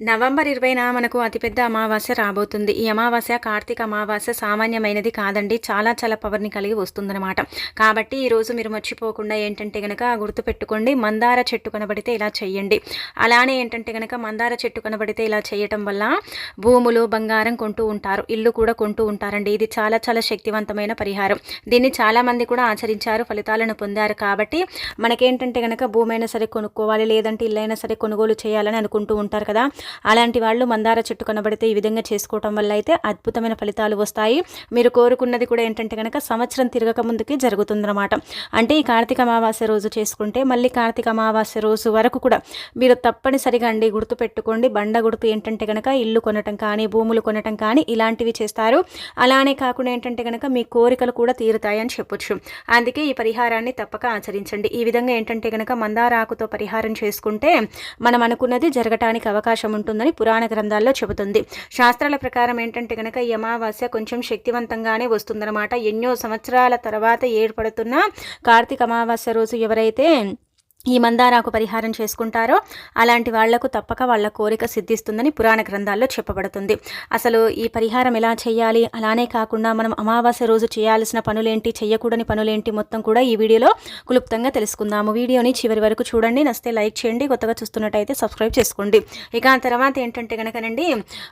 November ఇరవైన మనకు అతిపెద్ద అమావాస్య రాబోతుంది. ఈ అమావాస్య కార్తీక అమావాస్య సామాన్యమైనది కాదండి. చాలా చాలా పవర్ని కలిగి వస్తుందన్నమాట. కాబట్టి ఈరోజు మీరు మర్చిపోకుండా ఏంటంటే గనక గుర్తుపెట్టుకోండి. మందార చెట్టు కనబడితే ఇలా చేయండి అలానే ఏంటంటే గనక మందార చెట్టు కనబడితే ఇలా చేయటం వల్ల భూములు బంగారం కొంటూ ఉంటారు. ఇల్లు కూడా కొంటూ ఉంటారండి. ఇది చాలా చాలా శక్తివంతమైన పరిహారం. దీన్ని చాలామంది కూడా ఆచరించారు ఫలితాలను పొందారు. కాబట్టి మనకేంటంటే గనక భూమైనా సరే కొనుక్కోవాలి లేదంటే ఇల్లైనా సరే కొనుగోలు చేయాలని అనుకుంటూ ఉంటారు కదా. అలాంటి వాళ్ళు మందార చెట్టు కనబడితే ఈ విధంగా చేసుకోవటం వల్ల అయితే అద్భుతమైన ఫలితాలు వస్తాయి. మీరు కోరుకున్నది కూడా ఏంటంటే కనుక సంవత్సరం తిరగక ముందుకి జరుగుతుందన్నమాట. అంటే ఈ కార్తీక అమావాస్య రోజు చేసుకుంటే మళ్ళీ కార్తీక అమావాస్య రోజు వరకు కూడా మీరు తప్పనిసరిగా అండి గుర్తు పెట్టుకోండి. బండ గుర్తు ఏంటంటే కనుక ఇల్లు కొనటం కానీ భూములు కొనటం కానీ ఇలాంటివి చేస్తారు. అలానే కాకుండా ఏంటంటే కనుక మీ కోరికలు కూడా తీరుతాయని చెప్పొచ్చు. అందుకే ఈ పరిహారాన్ని తప్పక ఆచరించండి. ఈ విధంగా ఏంటంటే కనుక మందారాకుతో పరిహారం చేసుకుంటే మనం అనుకున్నది జరగటానికి అవకాశం ఉంటుందని పురాణ గ్రంథాల్లో చెబుతుంది. శాస్త్రాల ప్రకారం ఏంటంటే కనుక ఈ అమావాస్య కొంచెం శక్తివంతంగానే వస్తుందన్నమాట. ఎన్నో సంవత్సరాల తర్వాత ఏర్పడుతున్న కార్తీక అమావాస్య రోజు ఎవరైతే ఈ మందారాకు పరిహారం చేసుకుంటారో అలాంటి వాళ్ళకు తప్పక వాళ్ళ కోరిక సిద్ధిస్తుందని పురాణ గ్రంథాల్లో చెప్పబడుతుంది. అసలు ఈ పరిహారం ఎలా చేయాలి? అలానే కాకుండా మనం అమావాస్య రోజు చేయాల్సిన పనులేంటి? చేయకూడని పనులేంటి? మొత్తం కూడా ఈ వీడియోలో క్లుప్తంగా తెలుసుకుందాము. వీడియోని చివరి వరకు చూడండి. నస్తే లైక్ చేయండి. కొత్తగా చూస్తున్నట్టయితే సబ్స్క్రైబ్ చేసుకోండి. ఇక ఆ తర్వాత ఏంటంటే కనుకనండి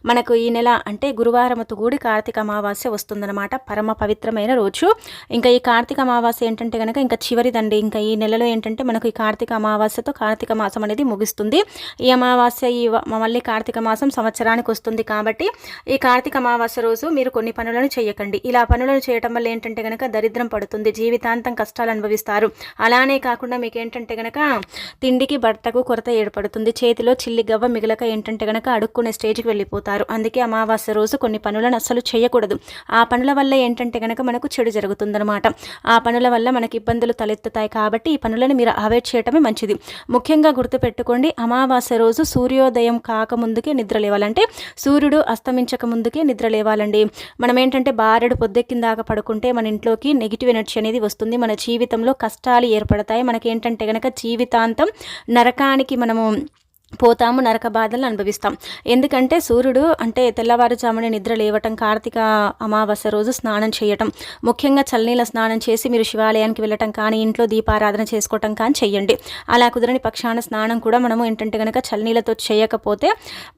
మనకు ఈ నెల అంటే గురువారంతో కూడి కార్తీక అమావాస్య వస్తుందన్నమాట. పరమ పవిత్రమైన రోజు. ఇంకా ఈ కార్తీక అమావాస్య ఏంటంటే కనుక ఇంకా చివరిదండి. ఇంకా ఈ నెలలో ఏంటంటే మనకు ఈ కార్తీక కార్తీక అమావాస్యతో కార్తీక మాసం అనేది ముగుస్తుంది. ఈ అమావాస్య ఈ మళ్ళీ కార్తీక మాసం సంవత్సరానికి వస్తుంది కాబట్టి ఈ కార్తీక అమావాస్య రోజు మీరు కొన్ని పనులను చేయకండి. ఇలా పనులను చేయటం వల్ల ఏంటంటే కనుక దరిద్రం పడుతుంది జీవితాంతం కష్టాలు అనుభవిస్తారు. అలానే కాకుండా మీకు ఏంటంటే కనుక తిండికి భర్తకు కొరత ఏర్పడుతుంది. చేతిలో చిల్లి గవ్వ మిగలక ఏంటంటే కనుక అడుక్కునే స్టేజ్కి వెళ్ళిపోతారు. అందుకే అమావాస్య రోజు కొన్ని పనులను అస్సలు చేయకూడదు. ఆ పనుల వల్ల ఏంటంటే కనుక మనకు చెడు జరుగుతుందన్నమాట. ఆ పనుల వల్ల మనకి ఇబ్బందులు తలెత్తుతాయి కాబట్టి ఈ పనులను మీరు అవాయిడ్ చేయటం చేయటమే మంచిది. ముఖ్యంగా గుర్తుపెట్టుకోండి అమావాస్య రోజు సూర్యోదయం కాకముందుకే నిద్ర లేవాలంటే సూర్యుడు అస్తమించక ముందుకే నిద్ర లేవాలండి. మనం ఏంటంటే బారెడు పొద్దెక్కిందాక పడుకుంటే మన ఇంట్లోకి నెగిటివ్ ఎనర్జీ అనేది వస్తుంది. మన జీవితంలో కష్టాలు ఏర్పడతాయి. మనకేంటంటే కనుక జీవితాంతం నరకానికి మనము పోతాము నరక బాధలను అనుభవిస్తాం. ఎందుకంటే సూర్యుడు అంటే తెల్లవారుజామున నిద్ర లేవటం కార్తీక అమావాస్య రోజు స్నానం చేయటం ముఖ్యంగా చల్లనీళ్ళ స్నానం చేసి మీరు శివాలయానికి వెళ్ళటం కానీ ఇంట్లో దీపారాధన చేసుకోవటం కానీ చెయ్యండి అలా కుదరని పక్షాన స్నానం కూడా మనము ఏంటంటే కనుక చల్లనీళ్ళతో చేయకపోతే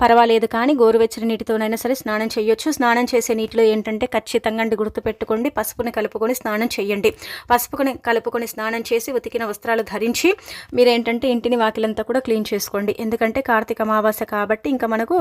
పర్వాలేదు కానీ గోరువెచ్చని నీటితోనైనా సరే స్నానం చేయొచ్చు. స్నానం చేసే నీటిలో ఏంటంటే ఖచ్చితంగా గుర్తుపెట్టుకోండి పసుపుని కలుపుకొని స్నానం చేయండి. పసుపుని కలుపుకొని స్నానం చేసి ఉతికిన వస్త్రాలు ధరించి మీరేంటంటే ఇంటిని వాకిలంతా కూడా క్లీన్ చేసుకోండి. ఎందుకంటే ఎందుకంటే కార్తీక అమావాస్య కాబట్టి ఇంకా మనకు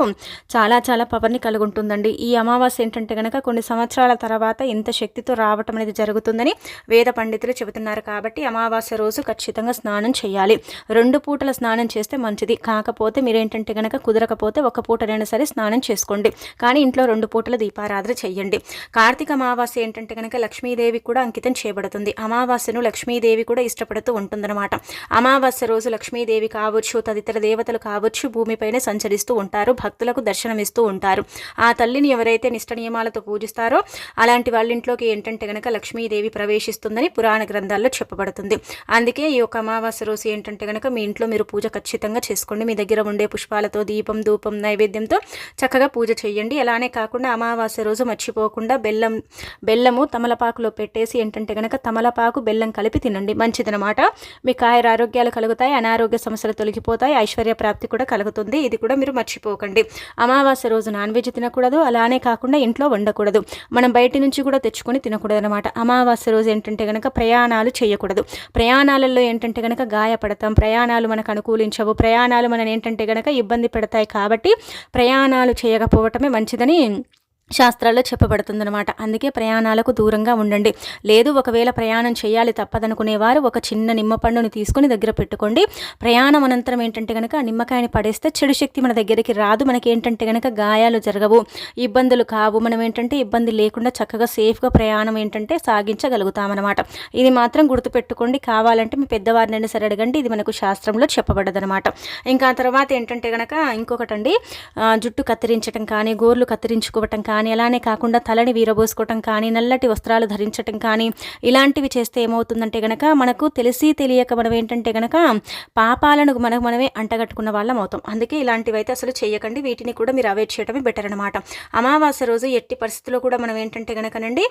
చాలా చాలా పవర్ని కలుగుంటుందండి. ఈ అమావాస్య ఏంటంటే కనుక కొన్ని సంవత్సరాల తర్వాత ఇంత శక్తితో రావటం అనేది జరుగుతుందని వేద పండితులు చెబుతున్నారు కాబట్టి అమావాస్య రోజు ఖచ్చితంగా స్నానం చేయాలి. రెండు పూటల స్నానం చేస్తే మంచిది. కాకపోతే మీరేంటంటే కనుక కుదరకపోతే ఒక పూటనైనా సరే స్నానం చేసుకోండి. కానీ ఇంట్లో రెండు పూటల దీపారాధన చేయండి కార్తీక అమావాస్య ఏంటంటే కనుక లక్ష్మీదేవి కూడా అంకితం చేయబడుతుంది. అమావాస్యను లక్ష్మీదేవి కూడా ఇష్టపడుతూ ఉంటుందన్నమాట. అమావాస్య రోజు లక్ష్మీదేవి కావచ్చు తదితర దేవతలు కావచ్చు కావచ్చు భూమిపైనే సంచరిస్తూ ఉంటారు భక్తులకు దర్శనమిస్తూ ఉంటారు. ఆ తల్లిని ఎవరైతే నిష్ట నియమాలతో పూజిస్తారో అలాంటి వాళ్ళ ఇంట్లోకి ఏంటంటే గనక లక్ష్మీదేవి ప్రవేశిస్తుందని పురాణ గ్రంథాల్లో చెప్పబడుతుంది. అందుకే ఈ యొక్క అమావాస్య రోజు ఏంటంటే గనక మీ ఇంట్లో మీరు పూజ ఖచ్చితంగా చేసుకోండి. మీ దగ్గర ఉండే పుష్పాలతో దీపం ధూపం నైవేద్యంతో చక్కగా పూజ చేయండి. అలానే కాకుండా అమావాస్య రోజు మర్చిపోకుండా బెల్లం బెల్లము తమలపాకులో పెట్టేసి ఏంటంటే గనక తమలపాకు బెల్లం కలిపి తినండి. మంచిదనమాట. మీ కాయర ఆరోగ్యాలు కలుగుతాయి అనారోగ్య సమస్యలు తొలగిపోతాయి ఐశ్వర్య ప్రాప్తి ప్రాప్తి కూడా కలుగుతుంది. ఇది కూడా మీరు మర్చిపోకండి. అమావాస్య రోజు నాన్ వెజ్ తినకూడదు. అలానే కాకుండా ఇంట్లో వండకూడదు. మనం బయట నుంచి కూడా తెచ్చుకొని తినకూడదు అనమాట అమావాస్య రోజు ఏంటంటే కనుక ప్రయాణాలు చేయకూడదు. ప్రయాణాలలో ఏంటంటే కనుక గాయపడతాం. ప్రయాణాలు మనకు అనుకూలించవు. ప్రయాణాలు మనం ఏంటంటే కనుక ఇబ్బంది పెడతాయి కాబట్టి ప్రయాణాలు చేయకపోవటమే మంచిదని శాస్త్రాల్లో చెప్పబడుతుందన్నమాట. అందుకే ప్రయాణాలకు దూరంగా ఉండండి. లేదు ఒకవేళ ప్రయాణం చేయాలి తప్పదనుకునేవారు ఒక చిన్న నిమ్మపండుని తీసుకుని దగ్గర పెట్టుకోండి. ప్రయాణం అనంతరం ఏంటంటే కనుక నిమ్మకాయని పడేస్తే చెడు శక్తి మన దగ్గరికి రాదు. మనకి ఏంటంటే కనుక గాయాలు జరగవు. ఇబ్బందులు కావు. మనం ఏంటంటే ఇబ్బంది లేకుండా చక్కగా సేఫ్గా ప్రయాణం ఏంటంటే సాగించగలుగుతామన్నమాట. ఇది మాత్రం గుర్తుపెట్టుకోండి. కావాలంటే మీ పెద్దవారినైనా సరే అడగండి. ఇది మనకు శాస్త్రంలో చెప్పబడదనమాట ఇంకా తర్వాత ఏంటంటే కనుక ఇంకొకటండి. జుట్టు కత్తిరించడం కానీ గోర్లు కత్తిరించుకోవటం కానీ కానీ అలానే కాకుండా తలని వీరబోసుకోవటం కానీ నల్లటి వస్త్రాలు ధరించటం కానీ ఇలాంటివి చేస్తే ఏమవుతుందంటే గనక మనకు తెలిసి తెలియక మనం ఏంటంటే గనక పాపాలను మనకు మనమే అంటగట్టుకున్న వాళ్ళం అవుతాం. అందుకే ఇలాంటివి అయితే అసలు చేయకండి. వీటిని కూడా మీరు అవాయిడ్ చేయడమే బెటర్ అనమాట అమావాస్య రోజు ఎట్టి పరిస్థితుల్లో కూడా మనం ఏంటంటే గనకనండి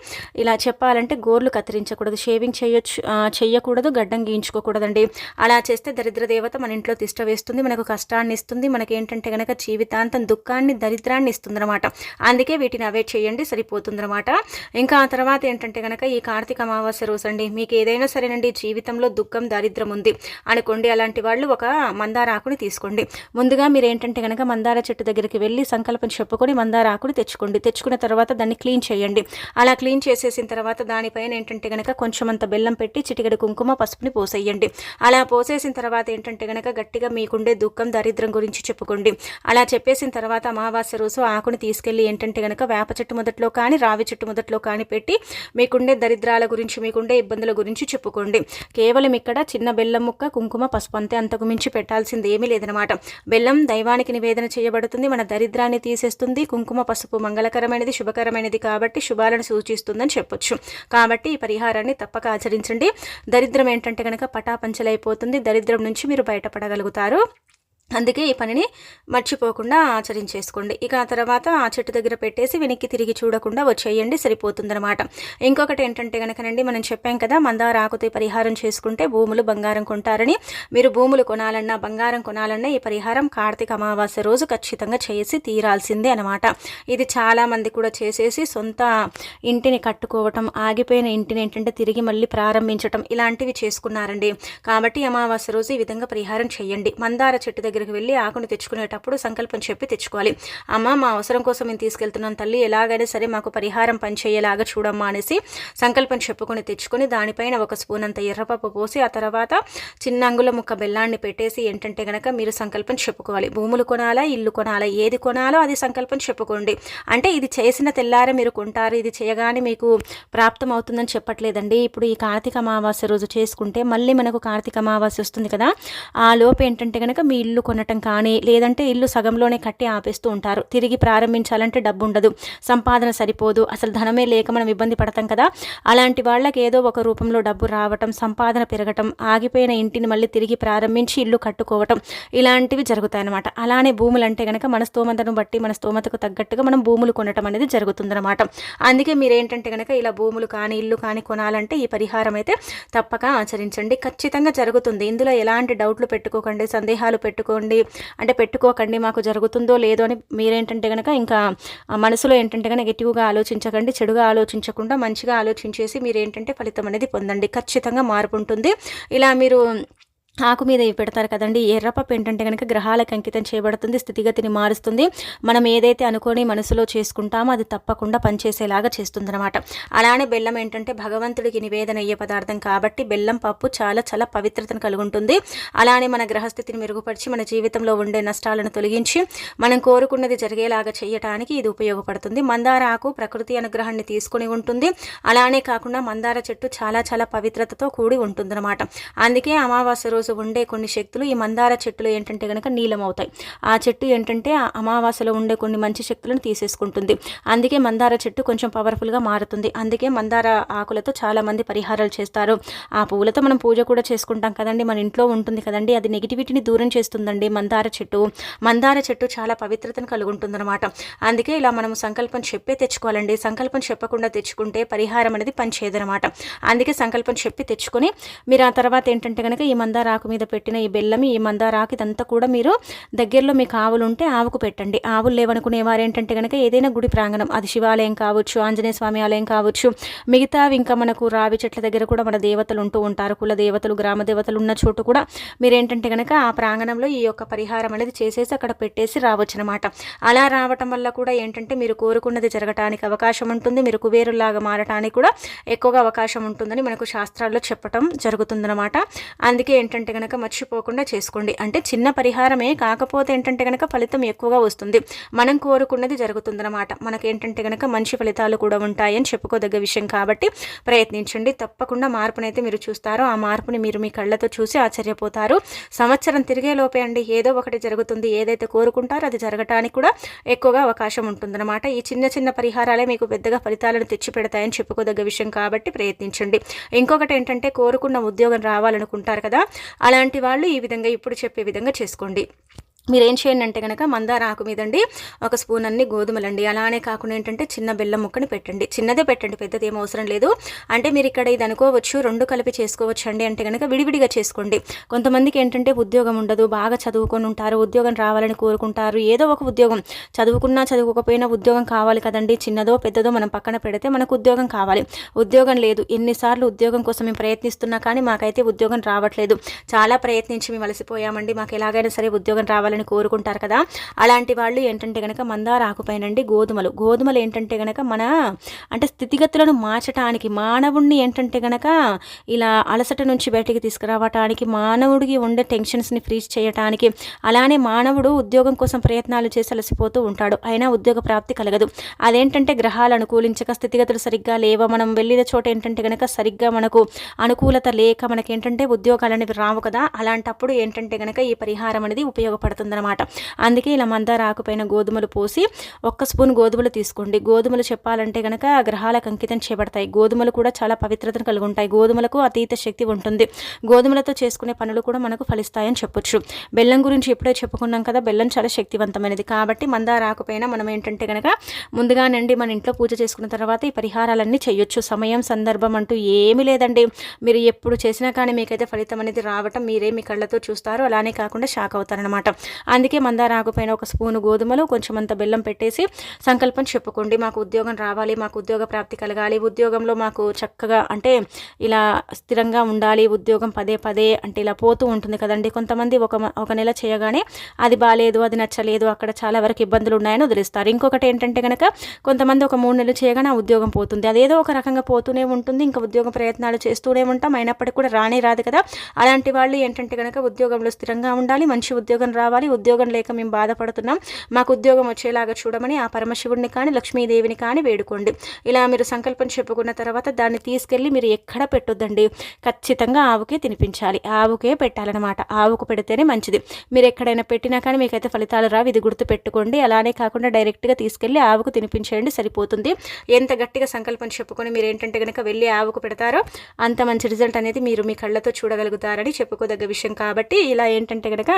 ఇలా చెప్పాలంటే గోర్లు కత్తిరించకూడదు షేవింగ్ చేయొచ్చు చేయకూడదు గడ్డం గీయించుకోకూడదండి. అలా చేస్తే దరిద్ర దేవత మన ఇంట్లో తిష్ట వేస్తుంది మనకు కష్టాన్ని ఇస్తుంది మనకి ఏంటంటే గనక జీవితాంతం దుఃఖాన్ని దరిద్రాన్ని ఇస్తుంది అనమాట అందుకే వీటిని అవాయిడ్ చేయండి సరిపోతుందన్నమాట. ఇంకా ఆ తర్వాత ఏంటంటే కనుక ఈ కార్తీక అమావాస్య రోజు అండి మీకు ఏదైనా సరేనండి జీవితంలో దుఃఖం దారిద్రం ఉంది అనుకోండి అలాంటి వాళ్ళు ఒక మందార ఆకుని తీసుకోండి. ముందుగా మీరు ఏంటంటే కనుక మందార చెట్టు దగ్గరికి వెళ్ళి సంకల్పం చెప్పుకొని మందార ఆకుని తెచ్చుకోండి. తెచ్చుకున్న తర్వాత దాన్ని క్లీన్ చేయండి. అలా క్లీన్ చేసేసిన తర్వాత దానిపైన ఏంటంటే కనుక కొంచెం అంత బెల్లం పెట్టి చిటికెడు కుంకుమ పసుపుని పోసేయండి. అలా పోసేసిన తర్వాత ఏంటంటే కనుక గట్టిగా మీకుండే దుఃఖం దరిద్రం గురించి చెప్పుకోండి. అలా చెప్పేసిన తర్వాత అమావాస్య రోజు ఆకుని తీసుకెళ్ళి ఏంటంటే కనుక వేప చెట్టు మొదట్లో కానీ రావి చెట్టు మొదట్లో కానీ పెట్టి మీకుండే దరిద్రాల గురించి మీకుండే ఇబ్బందుల గురించి చెప్పుకోండి. కేవలం ఇక్కడ చిన్న బెల్లం ముక్క కుంకుమ పసుపు అంతే అంతకు మించి పెట్టాల్సింది ఏమీ లేదనమాట బెల్లం దైవానికి నివేదన చేయబడుతుంది మన దరిద్రాన్ని తీసేస్తుంది. కుంకుమ పసుపు మంగళకరమైనది శుభకరమైనది కాబట్టి శుభాలను సూచిస్తుందని చెప్పొచ్చు. కాబట్టి ఈ పరిహారాన్ని తప్పక ఆచరించండి. దరిద్రం ఏంటంటే కనుక పటాపంచలైపోతుంది. దరిద్రం నుంచి మీరు బయటపడగలుగుతారు. అందుకే ఈ పనిని మర్చిపోకుండా ఆచరించేసుకోండి. ఇక ఆ తర్వాత ఆ చెట్టు దగ్గర పెట్టేసి వెనక్కి తిరిగి చూడకుండా వచ్చేయండి సరిపోతుందనమాట ఇంకొకటి ఏంటంటే కనుకనండి మనం చెప్పాం కదా మందార ఆకుతో పరిహారం చేసుకుంటే భూములు బంగారం కొంటారని. మీరు భూములు కొనాలన్నా బంగారం కొనాలన్నా ఈ పరిహారం కార్తీక అమావాస్య రోజు ఖచ్చితంగా చేసి తీరాల్సిందే అనమాట ఇది చాలామంది కూడా చేసేసి సొంత ఇంటిని కట్టుకోవటం ఆగిపోయిన ఇంటిని ఏంటంటే తిరిగి మళ్ళీ ప్రారంభించటం ఇలాంటివి చేసుకున్నారండి. కాబట్టి అమావాస్య రోజు ఈ విధంగా పరిహారం చేయండి. మందార చెట్టు దగ్గర దగ్గరికి వెళ్ళి ఆకును తెచ్చుకునేటప్పుడు సంకల్పం చెప్పి తెచ్చుకోవాలి. అమ్మ మా అవసరం కోసం మేము తీసుకెళ్తున్నాం తల్లి ఎలాగైనా సరే మాకు పరిహారం పనిచేయేలాగా చూడమ్మా అనేసి సంకల్పం చెప్పుకొని తెచ్చుకొని దానిపైన ఒక స్పూన్ అంత ఎర్రపప్పు పోసి ఆ తర్వాత చిన్న అంగుల ముక్క బెల్లాన్ని పెట్టేసి ఏంటంటే కనుక మీరు సంకల్పం చెప్పుకోవాలి. భూములు కొనాలా ఇల్లు కొనాలా ఏది కొనాలో అది సంకల్పం చెప్పుకోండి. అంటే ఇది చేసిన తెల్లారే మీరు కొంటారు ఇది చేయగానే మీకు ప్రాప్తం అవుతుందని చెప్పట్లేదండి. ఇప్పుడు ఈ కార్తీక అమావాస్య రోజు చేసుకుంటే మళ్ళీ మనకు కార్తీక అమావాస్య వస్తుంది కదా. ఆ లోపు ఏంటంటే కనుక మీ ఇల్లు కొనటం కానీ లేదంటే ఇల్లు సగంలోనే కట్టి ఆపేస్తూ ఉంటారు. తిరిగి ప్రారంభించాలంటే డబ్బు ఉండదు సంపాదన సరిపోదు. అసలు ధనమే లేక మనం ఇబ్బంది పడతాం కదా? అలాంటి వాళ్ళకి ఏదో ఒక రూపంలో డబ్బు రావటం సంపాదన పెరగటం ఆగిపోయిన ఇంటిని మళ్ళీ తిరిగి ప్రారంభించి ఇల్లు కట్టుకోవటం ఇలాంటివి జరుగుతాయన్నమాట. అలానే భూములు అంటే కనుక మన స్తోమతను బట్టి మన స్తోమతకు తగ్గట్టుగా మనం భూములు కొనటం అనేది జరుగుతుందన్నమాట. అందుకే మీరు ఏంటంటే కనుక ఇలా భూములు కానీ ఇల్లు కానీ కొనాలంటే ఈ పరిహారం అయితే తప్పక ఆచరించండి. ఖచ్చితంగా జరుగుతుంది. ఇందులో ఎలాంటి డౌట్లు పెట్టుకోకండి సందేహాలు పెట్టుకో పెట్టుకోండి. అంటే పెట్టుకోకండి మాకు జరుగుతుందో లేదో అని మీరేంటంటే కనుక ఇంకా మనసులో ఏంటంటే కనుక నెగిటివ్గా ఆలోచించకండి చెడుగా ఆలోచించకుండా మంచిగా ఆలోచించేసి మీరు ఏంటంటే ఫలితం అనేది పొందండి. ఖచ్చితంగా మార్పు ఉంటుంది. ఇలా మీరు ఆకు మీద పెడతారు కదండి. ఎర్రపప్పు ఏంటంటే కనుక గ్రహాలకు అంకితం చేయబడుతుంది స్థితిగతిని మారుస్తుంది. మనం ఏదైతే అనుకొని మనసులో చేసుకుంటామో అది తప్పకుండా పనిచేసేలాగా చేస్తుందనమాట అలానే బెల్లం ఏంటంటే భగవంతుడికి నివేదన అయ్యే పదార్థం కాబట్టి బెల్లం పప్పు చాలా చాలా పవిత్రతను కలిగి ఉంటుంది అలానే మన గ్రహస్థితిని మెరుగుపరిచి మన జీవితంలో ఉండే నష్టాలను తొలగించి మనం కోరుకున్నది జరిగేలాగా చేయటానికి ఇది ఉపయోగపడుతుంది. మందార ఆకు ప్రకృతి అనుగ్రహాన్ని తీసుకుని ఉంటుంది. అలానే కాకుండా మందార చెట్టు చాలా చాలా పవిత్రతతో కూడి ఉంటుందన్నమాట. అందుకే అమావాస్య రోజు రోజు ఉండే కొన్ని శక్తులు ఈ మందార చెట్టులు ఏంటంటే కనుక నీలమవుతాయి. ఆ చెట్టు ఏంటంటే అమావాస్యలో ఉండే కొన్ని మంచి శక్తులను తీసేసుకుంటుంది. అందుకే మందార చెట్టు కొంచెం పవర్ఫుల్గా మారుతుంది. అందుకే మందార ఆకులతో చాలామంది పరిహారాలు చేస్తారు. ఆ పువ్వులతో మనం పూజ కూడా చేసుకుంటాం కదండి. మన ఇంట్లో ఉంటుంది కదండి. అది నెగిటివిటీని దూరం చేస్తుందండి మందార చెట్టు. మందార చెట్టు చాలా పవిత్రతను కలుగుంటుందన్నమాట. అందుకే ఇలా మనం సంకల్పం చెప్పే తెచ్చుకోవాలండి. సంకల్పం చెప్పకుండా తెచ్చుకుంటే పరిహారం అనేది పనిచేయదనమాట అందుకే సంకల్పం చెప్పి తెచ్చుకొని మీరు ఆ తర్వాత ఏంటంటే కనుక ఈ మందార ఆకు మీద పెట్టిన ఈ బెల్లం ఈ మందార ఆకు ఇదంతా కూడా మీరు దగ్గరలో మీకు ఆవులు ఉంటే ఆవుకు పెట్టండి. ఆవులు లేవనుకునేవారు ఏంటంటే కనుక ఏదైనా గుడి ప్రాంగణం అది శివాలయం కావచ్చు ఆంజనేయ స్వామి ఆలయం కావచ్చు మిగతా ఇంకా మనకు రావి చెట్ల దగ్గర కూడా మన దేవతలు ఉంటూ ఉంటారు. కుల దేవతలు గ్రామ దేవతలు ఉన్న చోటు కూడా మీరేంటంటే కనుక ఆ ప్రాంగణంలో ఈ యొక్క పరిహారం అనేది చేసేసి అక్కడ పెట్టేసి రావచ్చు అనమాట అలా రావటం వల్ల కూడా ఏంటంటే మీరు కోరుకున్నది జరగటానికి అవకాశం ఉంటుంది. మీరు కుబేరులాగా మారటానికి కూడా ఎక్కువగా అవకాశం ఉంటుందని మనకు శాస్త్రాల్లో చెప్పటం జరుగుతుందన్నమాట. అందుకే ఏంటంటే ఏంటంటే కనుక మర్చిపోకుండా చేసుకోండి. అంటే చిన్న పరిహారమే కాకపోతే ఏంటంటే కనుక ఫలితం ఎక్కువగా వస్తుంది. మనం కోరుకున్నది జరుగుతుందన్నమాట. మనకేంటంటే కనుక మంచి ఫలితాలు కూడా ఉంటాయని చెప్పుకోదగ్గ విషయం కాబట్టి ప్రయత్నించండి. తప్పకుండా మార్పునైతే మీరు చూస్తారో. ఆ మార్పుని మీరు మీ కళ్ళతో చూసి ఆశ్చర్యపోతారు. సంవత్సరం తిరిగే లోపే అండి ఏదో ఒకటి జరుగుతుంది. ఏదైతే కోరుకుంటారో అది జరగటానికి కూడా ఎక్కువగా అవకాశం ఉంటుందన్నమాట. ఈ చిన్న చిన్న పరిహారాలే మీకు పెద్దగా ఫలితాలను తెచ్చి పెడతాయని చెప్పుకోదగ్గ విషయం కాబట్టి ప్రయత్నించండి. ఇంకొకటి ఏంటంటే కోరుకున్న ఉద్యోగం రావాలనుకుంటారు కదా. అలాంటి వాళ్ళు ఈ విధంగా ఇప్పుడు చెప్పే విధంగా చేసుకోండి. మీరు ఏం చేయండి అంటే కనుక మందార ఆకు మీదండి ఒక స్పూన్ అన్ని గోధుమలండి. అలానే కాకుండా ఏంటంటే చిన్న బెల్లం ముక్కని పెట్టండి. చిన్నదే పెట్టండి పెద్దది ఏం అవసరం లేదు. అంటే మీరు ఇక్కడ ఇది అనుకోవచ్చు రెండు కలిపి చేసుకోవచ్చు అండి అంటే కనుక విడివిడిగా చేసుకోండి. కొంతమందికి ఏంటంటే ఉద్యోగం ఉండదు బాగా చదువుకొని ఉంటారు ఉద్యోగం రావాలని కోరుకుంటారు. ఏదో ఒక ఉద్యోగం. చదువుకున్నా చదువుకోకపోయినా ఉద్యోగం కావాలి కదండి. చిన్నదో పెద్దదో మనం పక్కన పెడితే మనకు ఉద్యోగం కావాలి. ఉద్యోగం లేదు. ఎన్నిసార్లు ఉద్యోగం కోసం మేము ప్రయత్నిస్తున్నా కానీ మాకైతే ఉద్యోగం రావట్లేదు. చాలా ప్రయత్నించి మేము అలసిపోయామండి. మాకు ఎలాగైనా సరే ఉద్యోగం రావాలి కావాలని కోరుకుంటారు కదా. అలాంటి వాళ్ళు ఏంటంటే కనుక మందార ఆకుపైనండి గోధుమలు. గోధుమలు ఏంటంటే కనుక మన అంటే స్థితిగతులను మార్చడానికి మానవుణ్ణి ఏంటంటే కనుక ఇలా అలసట నుంచి బయటికి తీసుకురావటానికి మానవుడికి ఉండే టెన్షన్స్ని ఫ్రీజ్ చేయటానికి అలానే మానవుడు ఉద్యోగం కోసం ప్రయత్నాలు చేసి అలసిపోతూ ఉంటాడు. అయినా ఉద్యోగ ప్రాప్తి కలగదు. అదేంటంటే గ్రహాలు అనుకూలించక స్థితిగతులు సరిగ్గా లేవ. మనం వెళ్ళిన చోట ఏంటంటే కనుక సరిగ్గా మనకు అనుకూలత లేక మనకేంటంటే ఉద్యోగాలు అనేవి రావు కదా. అలాంటప్పుడు ఏంటంటే కనుక ఈ పరిహారం అనేది ఉపయోగపడుతుంది. పడుతుందన్నమాట అందుకే ఇలా మందార ఆకుపైన గోధుమలు పోసి ఒక్క స్పూన్ గోధుమలు తీసుకోండి. గోధుమలు చెప్పాలంటే కనుక గ్రహాలకు అంకితం చేయబడతాయి. గోధుమలు కూడా చాలా పవిత్రతను కలిగి ఉంటాయి గోధుమలకు అతీత శక్తి ఉంటుంది. గోధుమలతో చేసుకునే పనులు కూడా మనకు ఫలిస్తాయని చెప్పొచ్చు. బెల్లం గురించి ఎప్పుడే చెప్పుకున్నాం కదా బెల్లం చాలా శక్తివంతమైనది. కాబట్టి మందా రాకపోయినా మనం ఏంటంటే కనుక ముందుగానండి మన ఇంట్లో పూజ చేసుకున్న తర్వాత ఈ పరిహారాలన్నీ చేయొచ్చు. సమయం సందర్భం అంటూ ఏమీ లేదండి. మీరు ఎప్పుడు చేసినా కానీ మీకైతే ఫలితం అనేది రావటం మీరే మీ కళ్ళతో చూస్తారు. అలానే కాకుండా షాక్ అవుతారనమాట అందుకే మందార ఆకుపైన ఒక స్పూను గోధుమలు కొంచెం అంత బెల్లం పెట్టేసి సంకల్పం చెప్పుకోండి. మాకు ఉద్యోగం రావాలి మాకు ఉద్యోగ ప్రాప్తి కలగాలి ఉద్యోగంలో మాకు చక్కగా అంటే ఇలా స్థిరంగా ఉండాలి ఉద్యోగం పదే పదే అంటే ఇలా పోతూ ఉంటుంది కదండి. కొంతమంది ఒక ఒక నెల చేయగానే అది బాగాలేదు అది నచ్చలేదు అక్కడ చాలా వరకు ఇబ్బందులు ఉన్నాయని వదిలిస్తారు. ఇంకొకటి ఏంటంటే కనుక కొంతమంది ఒక మూడు నెలలు చేయగానే ఆ ఉద్యోగం పోతుంది. అదేదో ఒక రకంగా పోతూనే ఉంటుంది ఇంకా ఉద్యోగ ప్రయత్నాలు చేస్తూనే ఉంటాం అయినప్పటికీ కూడా రానే రాదు కదా. అలాంటి వాళ్ళు ఏంటంటే కనుక ఉద్యోగంలో స్థిరంగా ఉండాలి మంచి ఉద్యోగం రావాలి కావాలి ఉద్యోగం లేక మేము బాధపడుతున్నాం. మాకు ఉద్యోగం వచ్చేలాగా చూడమని ఆ పరమశివుడిని కానీ లక్ష్మీదేవిని కానీ వేడుకోండి. ఇలా మీరు సంకల్పం చెప్పుకున్న తర్వాత దాన్ని తీసుకెళ్ళి మీరు ఎక్కడ పెట్టొద్దండి? ఖచ్చితంగా ఆవుకే తినిపించాలి. ఆవుకే పెట్టాలన్నమాట. ఆవుకు పెడితేనే మంచిది. మీరు ఎక్కడైనా పెట్టినా కానీ మీకైతే ఫలితాలు రావు. ఇది గుర్తు పెట్టుకోండి. అలానే కాకుండా డైరెక్ట్గా తీసుకెళ్ళి ఆవుకు తినిపించేయండి. సరిపోతుంది. ఎంత గట్టిగా సంకల్పం చెప్పుకొని మీరు ఏంటంటే కనుక వెళ్ళి ఆవుకు పెడతారో అంత మంచి రిజల్ట్ అనేది మీరు మీ కళ్ళతో చూడగలుగుతారని చెప్పుకోదగ్గ విషయం. కాబట్టి ఇలా ఏంటంటే కనుక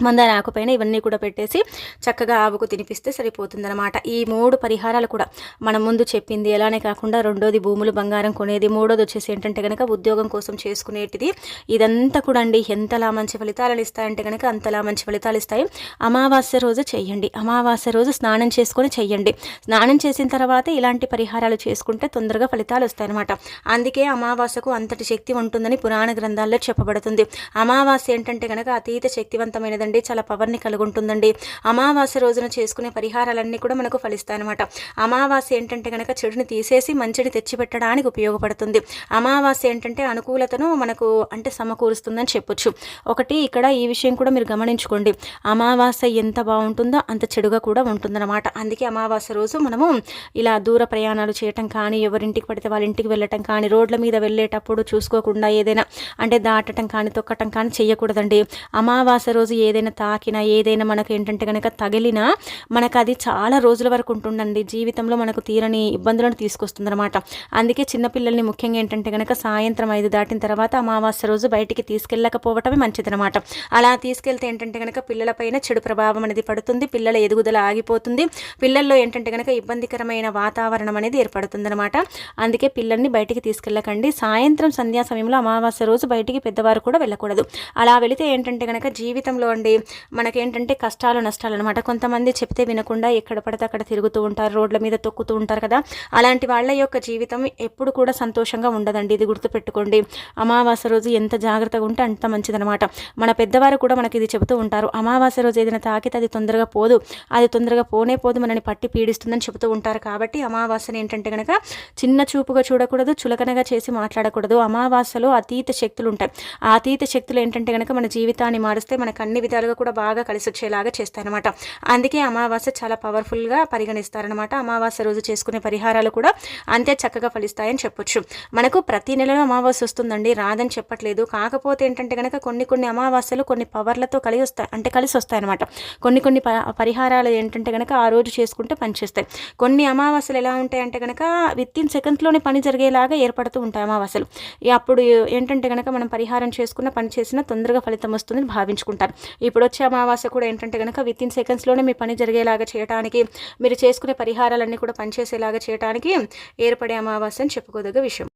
మందార ఆకుపైన ఇవన్నీ కూడా పెట్టేసి చక్కగా ఆవుకు తినిపిస్తే సరిపోతుందన్నమాట. ఈ మూడు పరిహారాలు కూడా మనం ముందు చెప్పింది ఎలానే కాకుండా రెండోది భూములు బంగారం కొనేది మూడోది వచ్చేసి ఏంటంటే కనుక ఉద్యోగం కోసం చేసుకునేటిది. ఇదంతా కూడా అండి ఎంతలా మంచి ఫలితాలను ఇస్తాయంటే కనుక అంతలా మంచి ఫలితాలు ఇస్తాయి. అమావాస్య రోజు చెయ్యండి. అమావాస్య రోజు స్నానం చేసుకొని చెయ్యండి. స్నానం చేసిన తర్వాత ఇలాంటి పరిహారాలు చేసుకుంటే తొందరగా ఫలితాలు వస్తాయన్నమాట. అందుకే అమావాస్యకు అంతటి శక్తి ఉంటుందని పురాణ గ్రంథాల్లో చెప్పబడుతుంది. అమావాస్య ఏంటంటే కనుక అతీత శక్తివంతమైనది ఉంటుందండి చాలా పవర్ని కలిగి ఉంటుందండి అమావాస్య రోజున చేసుకునే పరిహారాలన్నీ కూడా మనకు ఫలిస్తాయి అనమాట అమావాస్య ఏంటంటే కనుక చెడుని తీసేసి మంచిని తెచ్చిపెట్టడానికి ఉపయోగపడుతుంది. అమావాస్య ఏంటంటే అనుకూలతను మనకు అంటే సమకూరుస్తుందని చెప్పొచ్చు. ఒకటి ఇక్కడ ఈ విషయం కూడా మీరు గమనించుకోండి. అమావాస్య ఎంత బాగుంటుందో అంత చెడుగా కూడా ఉంటుందన్నమాట. అందుకే అమావాస్య రోజు మనము ఇలా దూర ప్రయాణాలు చేయటం కానీ ఎవరింటికి పడితే వాళ్ళ ఇంటికి వెళ్ళటం కానీ రోడ్ల మీద వెళ్ళేటప్పుడు చూసుకోకుండా ఏదైనా అంటే దాటటం కానీ తొక్కటం కానీ చేయకూడదండి. అమావాస్య రోజు ఏదైనా ఏదైనా తాకినా ఏదైనా మనకు ఏంటంటే కనుక తగిలినా మనకు అది చాలా రోజుల వరకు ఉంటుందండి. జీవితంలో మనకు తీరని ఇబ్బందులను తీసుకొస్తుంది అనమాట అందుకే చిన్నపిల్లల్ని ముఖ్యంగా ఏంటంటే కనుక సాయంత్రం ఐదు దాటిన తర్వాత అమావాస్య రోజు బయటికి తీసుకెళ్ళకపోవటమే మంచిదనమాట అలా తీసుకెళ్తే ఏంటంటే కనుక పిల్లలపైన చెడు ప్రభావం అనేది పడుతుంది పిల్లల ఎదుగుదల ఆగిపోతుంది పిల్లల్లో ఏంటంటే కనుక ఇబ్బందికరమైన వాతావరణం అనేది ఏర్పడుతుంది అనమాట అందుకే పిల్లల్ని బయటికి తీసుకెళ్ళకండి. సాయంత్రం సంధ్యా సమయంలో అమావాస్య రోజు బయటికి పెద్దవారు కూడా వెళ్ళకూడదు. అలా వెళితే ఏంటంటే కనుక జీవితంలో అండి అనుకోండి మనకేంటంటే కష్టాలు నష్టాలు అనమాట కొంతమంది చెప్తే వినకుండా ఎక్కడ పడితే అక్కడ తిరుగుతూ ఉంటారు రోడ్ల మీద తొక్కుతూ ఉంటారు కదా. అలాంటి వాళ్ళ యొక్క జీవితం ఎప్పుడు కూడా సంతోషంగా ఉండదండి. ఇది గుర్తుపెట్టుకోండి. అమావాస్య రోజు ఎంత జాగ్రత్తగా ఉంటే అంత మంచిదనమాట మన పెద్దవారు కూడా మనకి ఇది చెబుతూ ఉంటారు. అమావాస్య రోజు ఏదైనా తాకితే అది తొందరగా పోదు. అది తొందరగా పోనే పోదు. మనని పట్టి పీడిస్తుందని చెబుతూ ఉంటారు కాబట్టి అమావాస్యని ఏంటంటే కనుక చిన్న చూపుగా చూడకూడదు చులకనగా చేసి మాట్లాడకూడదు. అమావాస్యలో అతీత శక్తులు ఉంటాయి. ఆ అతీత శక్తులు ఏంటంటే కనుక మన జీవితాన్ని మారుస్తే మనకు అన్ని విధాలుగా కూడా బాగా కలిసి వచ్చేలాగా చేస్తాయన్నమాట అందుకే అమావాస్య చాలా పవర్ఫుల్గా పరిగణిస్తారనమాట అమావాస్య రోజు చేసుకునే పరిహారాలు కూడా అంతే చక్కగా ఫలిస్తాయని చెప్పొచ్చు. మనకు ప్రతి నెలలో అమావాస్య వస్తుందండి. రాదని చెప్పట్లేదు. కాకపోతే ఏంటంటే కనుక కొన్ని కొన్ని అమావాస్యలు కొన్ని పవర్లతో కలిగి వస్తాయి అంటే కలిసి వస్తాయన్నమాట. కొన్ని కొన్ని పరిహారాలు ఏంటంటే కనుక ఆ రోజు చేసుకుంటే పనిచేస్తాయి కొన్ని అమావాస్యలు ఎలా ఉంటాయి అంటే కనుక విత్ ఇన్ సెకండ్స్లోనే పని జరిగేలాగా ఏర్పడుతూ ఉంటాయి అమావాస్యలు. అప్పుడు ఏంటంటే కనుక మనం పరిహారం చేసుకున్న పని చేసినా తొందరగా ఫలితం వస్తుందని భావించుకుంటారు. ఇప్పుడు వచ్చే అమావాస్య కూడా ఏంటంటే కనుక విత్ ఇన్ సెకండ్స్లోనే మీ పని జరిగేలాగా చేయడానికి మీరు చేసుకునే పరిహారాలన్నీ కూడా పనిచేసేలాగా చేయడానికి ఏర్పడే అమావాస్య అని చెప్పుకోదగ్గ విషయం.